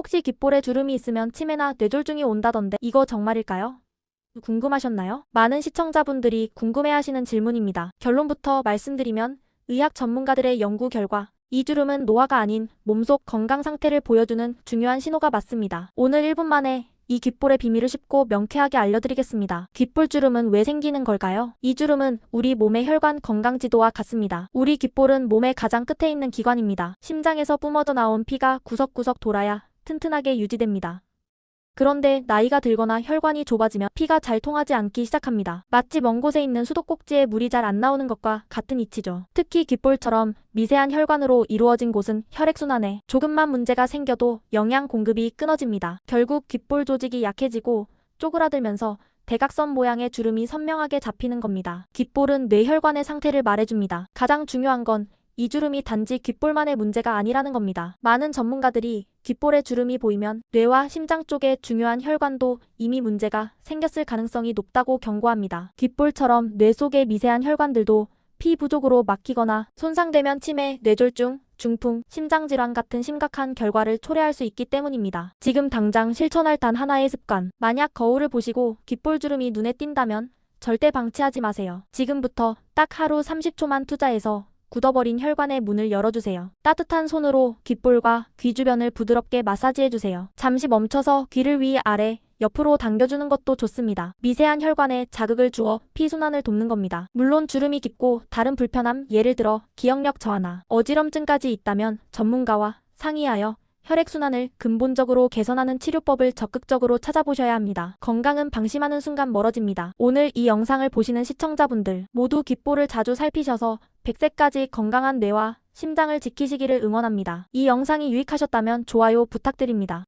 혹시 귓볼에 주름이 있으면 치매나 뇌졸중이 온다던데 이거 정말일까요? 궁금하셨나요? 많은 시청자분들이 궁금해하시는 질문입니다. 결론부터 말씀드리면 의학 전문가들의 연구 결과 이 주름은 노화가 아닌 몸속 건강 상태를 보여주는 중요한 신호가 맞습니다. 오늘 1분 만에 이 귓볼의 비밀을 쉽고 명쾌하게 알려드리겠습니다. 귓볼 주름은 왜 생기는 걸까요? 이 주름은 우리 몸의 혈관 건강 지도와 같습니다. 우리 귓볼은 몸의 가장 끝에 있는 기관입니다. 심장에서 뿜어져 나온 피가 구석구석 돌아야 튼튼하게 유지됩니다. 그런데 나이가 들거나 혈관이 좁아지면 피가 잘 통하지 않기 시작합니다. 마치 먼 곳에 있는 수도꼭지에 물이 잘 안 나오는 것과 같은 이치죠. 특히 귓볼처럼 미세한 혈관으로 이루어진 곳은 혈액순환에 조금만 문제가 생겨도 영양 공급이 끊어집니다. 결국 귓볼 조직이 약해지고 쪼그라들면서 대각선 모양의 주름이 선명하게 잡히는 겁니다. 귓볼은 뇌혈관의 상태를 말해줍니다. 가장 중요한 건 이 주름이 단지 귓볼만의 문제가 아니라는 겁니다. 많은 전문가들이 귓볼에 주름이 보이면 뇌와 심장 쪽의 중요한 혈관도 이미 문제가 생겼을 가능성이 높다고 경고합니다. 귓볼처럼 뇌 속의 미세한 혈관들도 피 부족으로 막히거나 손상되면 치매, 뇌졸중, 중풍, 심장질환 같은 심각한 결과를 초래할 수 있기 때문입니다. 지금 당장 실천할 단 하나의 습관. 만약 거울을 보시고 귓볼 주름이 눈에 띈다면 절대 방치하지 마세요. 지금부터 딱 하루 30초만 투자해서 굳어버린 혈관의 문을 열어주세요. 따뜻한 손으로 귓볼과 귀 주변을 부드럽게 마사지해주세요. 잠시 멈춰서 귀를 위 아래 옆으로 당겨주는 것도 좋습니다. 미세한 혈관에 자극을 주어 피순환을 돕는 겁니다. 물론 주름이 깊고 다른 불편함 예를 들어 기억력 저하나 어지럼증까지 있다면 전문가와 상의하여 혈액순환을 근본적으로 개선하는 치료법을 적극적으로 찾아보셔야 합니다. 건강은 방심하는 순간 멀어집니다. 오늘 이 영상을 보시는 시청자분들 모두 귓볼을 자주 살피셔서 100세까지 건강한 뇌와 심장을 지키시기를 응원합니다. 이 영상이 유익하셨다면 좋아요 부탁드립니다.